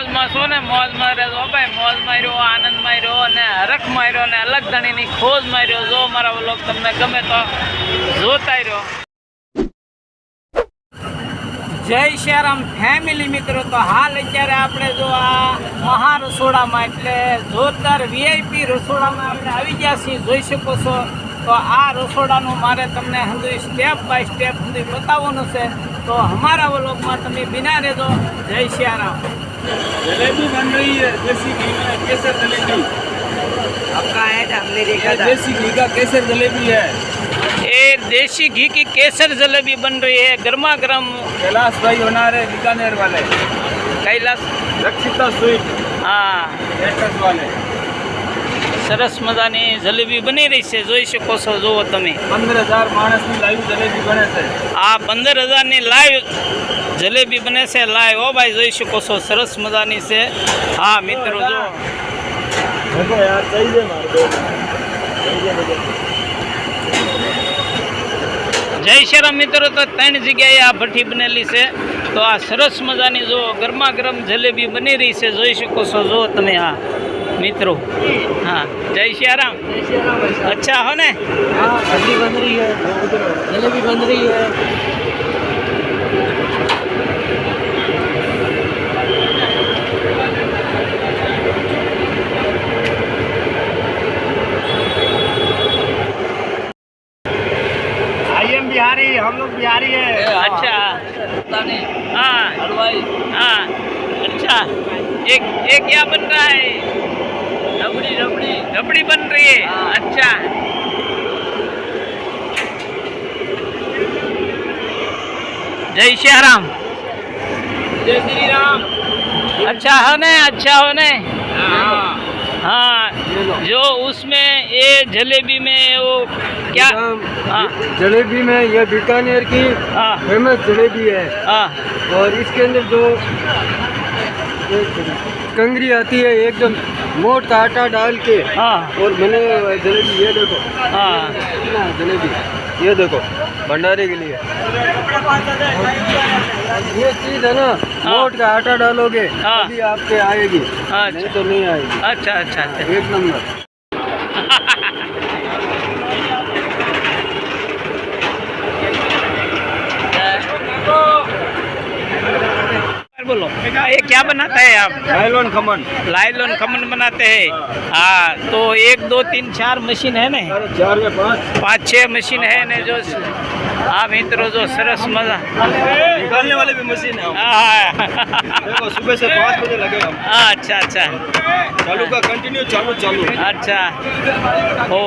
મોજમાં છો ને? મોજમાં રહેજો ભાઈ. મોજ માર્યો, આનંદ માર્યો અને હરખ માર્યો અને અલગ ધણીની ખોજ માર્યો. જો મારા વ્લોગ તમને ગમે તો જોતા રહ્યો. જય શ્રીરામ ફેમિલી મિત્રો. તો હાલ અત્યારે આપણે જો આ મહા રસોડામાં એટલે જોરદાર વીઆઈપી રસોડામાં આપણે આવી ગયા છીએ. જોઈ શકો છો. તો આ રસોડાનું મારે તમને હજુ સ્ટેપ બાય સ્ટેપ સુધી બતાવવાનું છે. તો અમારા વ્લોગમાં તમે બિના રહેજો. જય શ્રીરામ जलेबी बन रही है देसी घी में केसर जलेबी आपका है ना हमने देखा ये था देसी घी का केसर जलेबी है ये देसी घी की केसर जलेबी बन रही है गर्मा गर्म कैलाश भाई होना रहे बीकानेर वाले कैलाश रक्षिता स्वीट હા एक्ट्रेस वाले સરસ મજાની જલેબી બની રહી છે જોઈ શકો છો જુઓ તમે पंद्रह हजार मानस की लाइव जलेबी बने थे આ પંદર હજારની લાઈવ જલેબી બને છે લાઈવ ઓ ભાઈ, જોઈ શકો છો, સરસ મજાની છે. હા, મિત્રો, જો. જય શ્રી શ્રીરામ, મિત્રો, તો ત્રણ જગ્યાએ આ ભઠ્ઠી બનેલી છે. તો આ સરસ મજાની જો ગરમા ગરમ જલેબી બની રહી છે, જોઈ શકો છો, જો તમે આ, મિત્રો. હા, જય શ્રી રામ અચ્છા, હો ને? જલેબી બન રહી हम लोग बिहारी है अच्छा हाँ हाँ अच्छा एक ये क्या बन रहा है रबड़ी रबड़ी रबड़ी बन रही है अच्छा जय श्री राम जय श्री राम अच्छा है ना अच्छा हो ने हाँ जो उसमें ये जलेबी में वो क्या? हाँ। जलेबी में ये बीकानेर की हाँ। फ़ेमस जलेबी है। आ, और इसके अंदर जो कंगरी आती है एकदम मोट का आटा डाल के। हाँ। और मैंने जलेबी ये देखो। हाँ। जलेबी। ये देखो भंडारे के लिए। ये चीज़ है ना वोट का आटा डालोगे अभी आपके आएगी अच्छा। नहीं तो नहीं आएगी। अच्छा अच्छा अच्छा। एक नंबर। बोलो। ये क्या बनाता है आप? नायलॉन खमन। लाइलॉन खमन बनाते हैं। हाँ तो एक दो तीन चार मशीन है ने? चार या पाँच। पाँच छः मशीन है ने जो हाँ मित्रों जो सरस मज़ा। निकालने वाले भी मशीन है हाँ देखो सुबह से पाँच बजे लगे हम। हाँ, अच्छा अच्छा। चालू का कंटिन्यू चालू चालू। अच्छा। हो।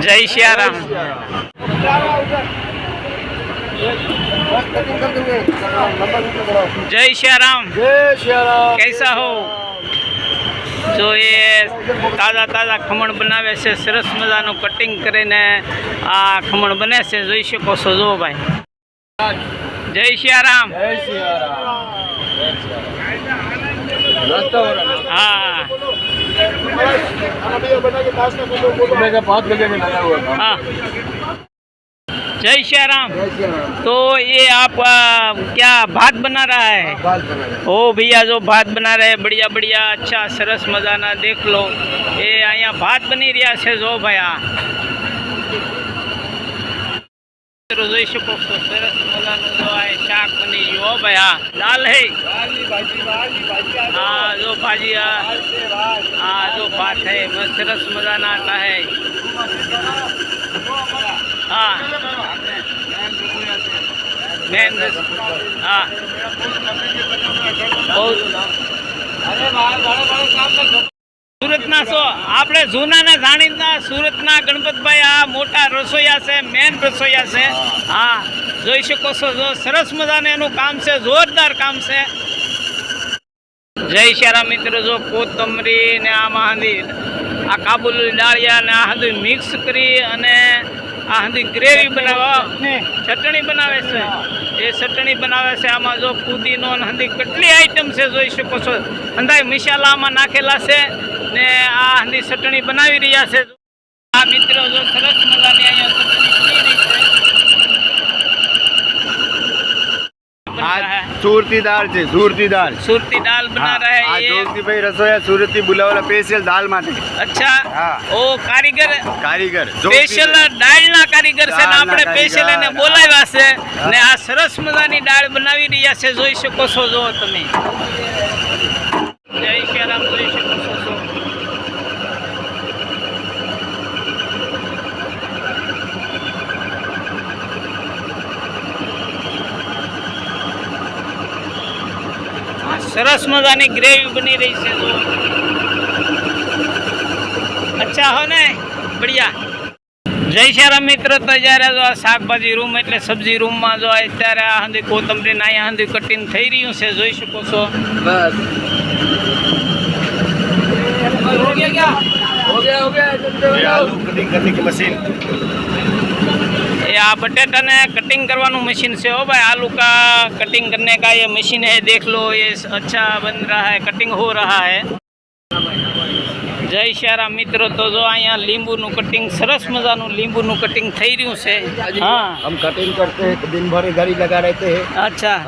जय श्री राम। जय श्री राम जय श्री राम कैसा हो જો એ તાજા તાજા ખમણ બનાવે છે સરસ મજાનું કટિંગ કરીને આ ખમણ બને છે જોઈ શકો છો જો ભાઈ જય સિયારામ जय श्री राम नाश्ता हो रहा है હા जय सियाराम जय श्री राम तो ये आप आ, क्या भात बना रहा है बाल बना रहे ओ भैया जो भात बना रहे हैं बढ़िया बढ़िया अच्छा સરસ મજાના દેખ લો એ અહીંયા ભાત બની રહ્યા છે જો ભાઈ આ મિત્રો જોઈ શકો છો સરસ મજાનું જો આ શાક બની ગયું હો ભાઈ આ દાલ હે હા જો ભાજી આ હા જો ભાત હે મસ્ત સરસ મજાના આટા હે હા. હા. સુરતના છો આપણે જૂનાના જાણીતા સુરતના ગણપતભાઈ આ મોટા રસોઈયા છે, મેન રસોઈયા છે. હા. જોઈ શકો છો, જો સરસ મજાને એનું કામ છે, જોરદાર કામ છે. જય શ્યારા મિત્રો, જો કોથમરી ને આમાં હાંધી આ કાબુલી ડાળિયા ને આ હાંધી મિક્સ કરી અને આ હંધી ગ્રેવી બનાવવા ચટણી બનાવે છે. એ ચટણી બનાવે છે. આમાં જો પુદીનો ને હાંધી કેટલી આઈટમ છે જોઈ શકો છો. હંધાઈ મસાલા આમાં નાખેલા છે ને આ હંધી ચટણી બનાવી રહ્યા છે. આ મિત્રો જો સરસ મજાની અહીંયા ચટણી સુરતી દાળ છે સુરતી દાળ સુરતી દાળ બના રહે આ જોગતી ભાઈ રસોયા સુરતી બુલાવાલા સ્પેશિયલ દાળ માટે. અચ્છા હા. ઓ કારીગર. કારીગર સ્પેશિયલ દાળના કારીગર છે ને આપણે સ્પેશિયલ એને બોલાવ્યા છે ને આ સરસ મજાની દાળ બનાવી રહ્યા છે જોઈ શકો છો જો તમે. જય શ્રી રામ જોઈ શકો સરસ મજાની ગ્રેવી બની રહી છે જો અચ્છા હો ને બઢિયા જય શ્યારામ મિત્ર તો જ્યારે જો આ શાકભાજી રૂમ એટલે સબ્જી રૂમમાં જો અત્યારે આ હંધી કોથમરી ના અહીંયા હંધી કટિંગ થઈ રહ્યું છે જોઈ શકો છો बस हो गया हो गया जल्दी ये आलू कटिंग करने की मशीन આ બટેટા ને કટિંગ કરવાનું મશીન છે હો ભાઈ. आलू का कटिंग करने का એ मशीन है देख लो ये अच्छा बन रहा है कटिंग हो रहा है જય શ્યારામ મિત્રો તો જો અહીંયા લીંબુનું કટિંગ સરસ મજાનું લીંબુ નું કટિંગ થઈ રહ્યું છે. હા. કટિંગ કરતે દિન ભર ગાડી લગા રહેતે અચ્છા.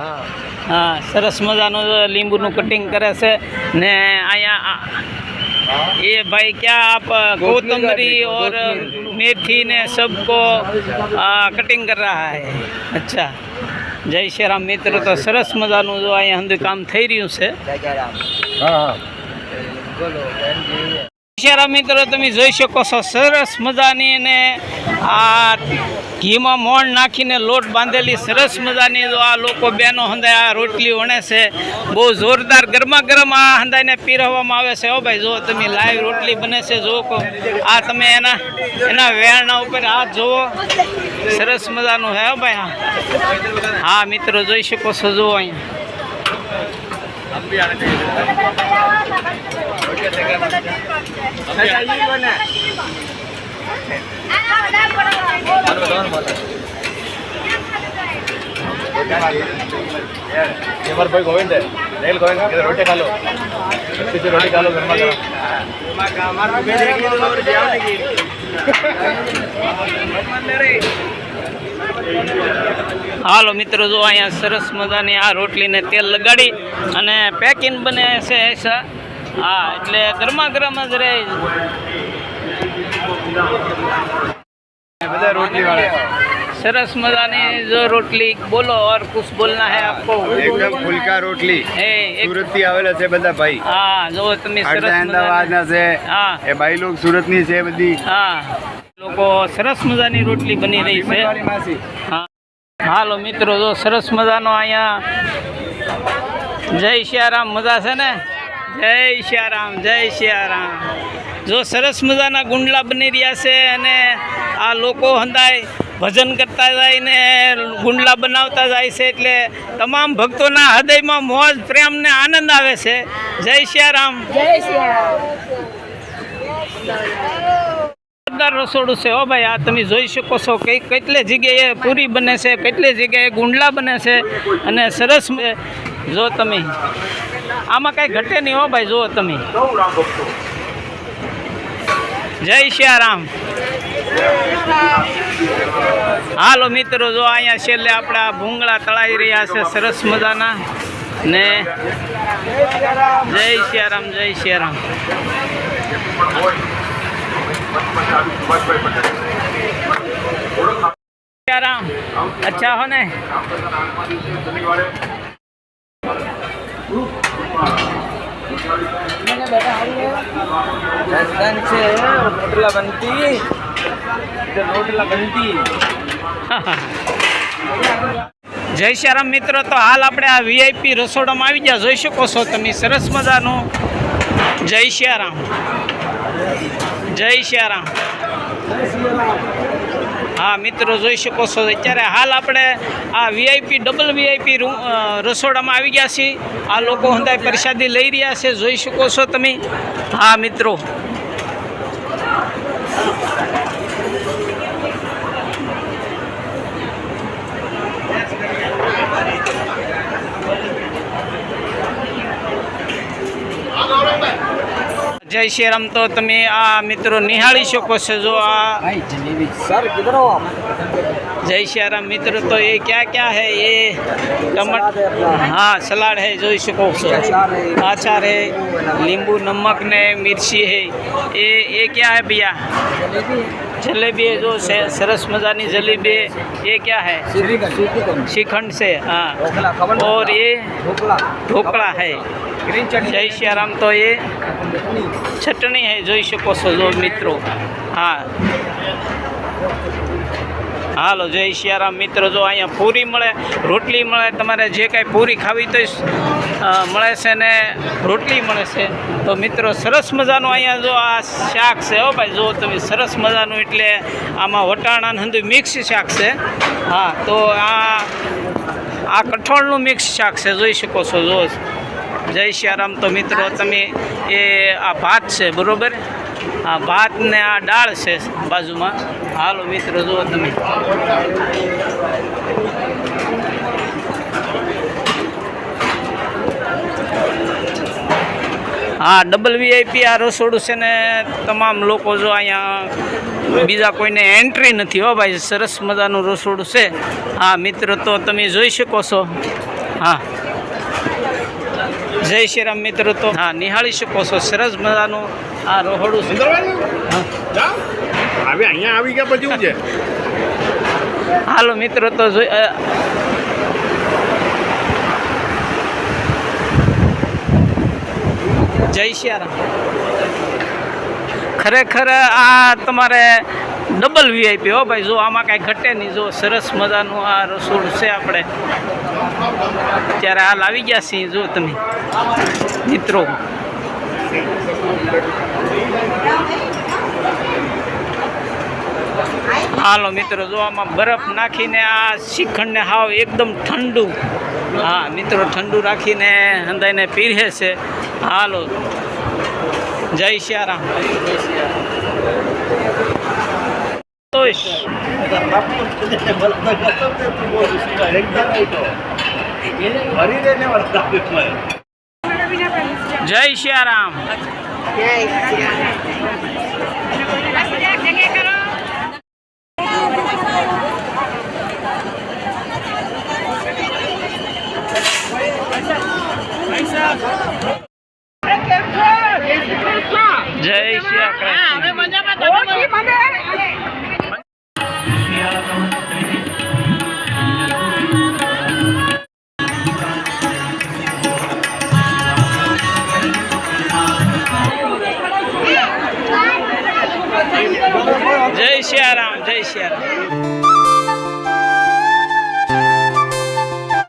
હા. સરસ મજાનું લીંબુ નું કટિંગ કરે છે. ને અહીંયા ये भाई क्या आप कोतमरी और मेथी ने सबको आ, कटिंग कर रहा है अच्छा જય શ્રી રામ મિત્રો તો સરસ મજાનું જો અહીંયા અંદર કામ થઈ રહ્યું છે क्या कह रहे અત્યારે મિત્રો, તમે જોઈ શકો છો, સરસ મજાની ને આ ઘીમાં મોણ નાખીને લોટ બાંધેલી સરસ મજાની જો આ લોકો બેનો હંધાય, આ રોટલી વણે છે. બહુ જોરદાર ગરમા ગરમ આ હંધાઈને પીરવવામાં આવે છે. હો ભાઈ, જો તમે લાઈવ રોટલી બને છે જુઓ કહો આ તમે એના એના વેરણા ઉપર હાથ જુઓ સરસ મજાનું હે, હો ભાઈ, હા. હા, મિત્રો, જોઈ શકો છો જુઓ અહીંયા. ఎవరు పోయి గోవింద్ రైలు గోవింద్ రొట్టె కాలు రొట్టె હાલો મિત્રો, જો અહીંયા સરસ મજાની આ રોટલીને તેલ લગાડી અને પેકિંગ બને છે હા એટલે ગરમા ગરમ જ રહે. બધા રોટલી સરસ મજાની જો રોટલી બોલો ઓર કુછ બોલના હે આપકો? એકદમ ફુલકા રોટલી. હે સુરતથી આવેલા છે બધા ભાઈ. હા જો તમે સરસ અમદાવાદ ના છે. હા. એ ભાઈ લોક સુરતની છે બધી. હા. લોકો સરસ મજાની રોટલી બની રહી છે. હા. હાલો મિત્રો જો સરસ મજાનો અહીંયા જય શ્યારામ મજા છે ને? જય શ્યારામ જય શ્યારામ. જો સરસ મજાના ગુંડલા બની રહ્યા છે અને આ લોકો હંદાય ભજન કરતા જાય ને ગુંડલા બનાવતા જાય છે એટલે તમામ ભક્તોના હૃદયમાં મોજ પ્રેમ ને આનંદ આવે છે. જય શ્યારામ. જોરદાર રસોડું છે. હો ભાઈ આ તમે જોઈ શકો છો કઈ કેટલી જગ્યાએ પૂરી બને છે કેટલી જગ્યાએ ગુંડલા બને છે અને સરસ જો તમે આમાં કાંઈ ઘટે નહીં હો ભાઈ, જુઓ તમે. જય શ્યારામ. હાલો મિત્રો, જો અહીંયા છેલ્લે આપણા ભૂંગળા તળાઈ રહ્યા છે સરસ મજાના. ને જય શ્યારામ જય શ્યારામ. શ્યારામ, અચ્છા હો ને. છે રોટલા બનતી રોટલા જય શ્યારામ મિત્રો, તો હાલ આપણે આ વીઆઈપી રસોડામાં આવી ગયા. જોઈ શકો છો તમે, સરસ મજાનું. જય શ્યારામ. જય શ્યારામ. હા, મિત્રો જોઈ શકો છો, અત્યારે હાલ આપણે આ વીઆઈપી ડબલ વીઆઈપી રસોડામાં આવી ગયા છીએ. આ લોકો હંધાય પ્રસાદી લઈ રહ્યા છે, જોઈ શકો છો તમે. હા, મિત્રો. જય શ્રી રામ તો તમે આ મિત્રો નિહાળી શકો છો જો આ सर किधर हो आप जय श्री राम मित्र तो ये क्या क्या है ये टमाटर हाँ सलाड है જોઈ શકો છો આચાર है नींबू नमक ने मिर्ची है ये ये क्या है भैया जलेबी है जो से सरस मजानी जलेबी है ये क्या है श्रीखंड से हाँ और ये ढोकला है ग्रीन चटनी જય શ્રી તો એ ચટણી હે જોઈ શકો છો જો મિત્રો હા હાલો જય સિયારામ મિત્રો જો અહીંયા પૂરી મળે રોટલી મળે તમારે જે કાંઈ પૂરી ખાવી તો મળે છે ને રોટલી મળે છે. તો મિત્રો, સરસ મજાનું અહીંયા જો આ શાક છે હો ભાઈ, જો તમે સરસ મજાનું એટલે આમાં વટાણાને હંધુ મિક્સ શાક છે. હા, તો આ આ કઠોળનું મિક્સ શાક છે, જોઈ શકો છો, જો. જય શ્યારામ. તો મિત્રો, તમે એ આ ભાત છે, બરાબર? આ ભાત ને આ દાળ છે બાજુમાં. હાલો મિત્રો, જુઓ તમે. હા ડબલ વીઆઈપી આ રસોડું છે ને તમામ લોકો જો અહીંયા બીજા કોઈને એન્ટ્રી નથી હો ભાઈ સરસ મજાનું રસોડું છે. હા મિત્ર તો તમે જોઈ શકો છો. હા. જય શ્રી રામ મિત્રો તો હા નિહાળી શકો છો. સરસ મજાનું આ રોહડું છે. હવે અહીંયા આવી ગયા પછી છે? હાલો મિત્રો તો જોઈ જય શ્રી ખરેખર આ તમારે ડબલ વીઆઈપી હો ભાઈ. જો આમાં કાંઈ ઘટે નહીં. જો સરસ મજાનું આ રસોડું છે આપણે. ત્યારે હાલ આવી ગયા છીએ જો તમે, મિત્રો. હાલો મિત્રો, જો આમાં બરફ નાખીને આ શ્રીખંડને હાવ એકદમ ઠંડુ હા મિત્રો ઠંડુ રાખીને હંદાઈને પીરે છે. હાલો. જય શ્યારામ. તોશ જય શ્યારામ. જય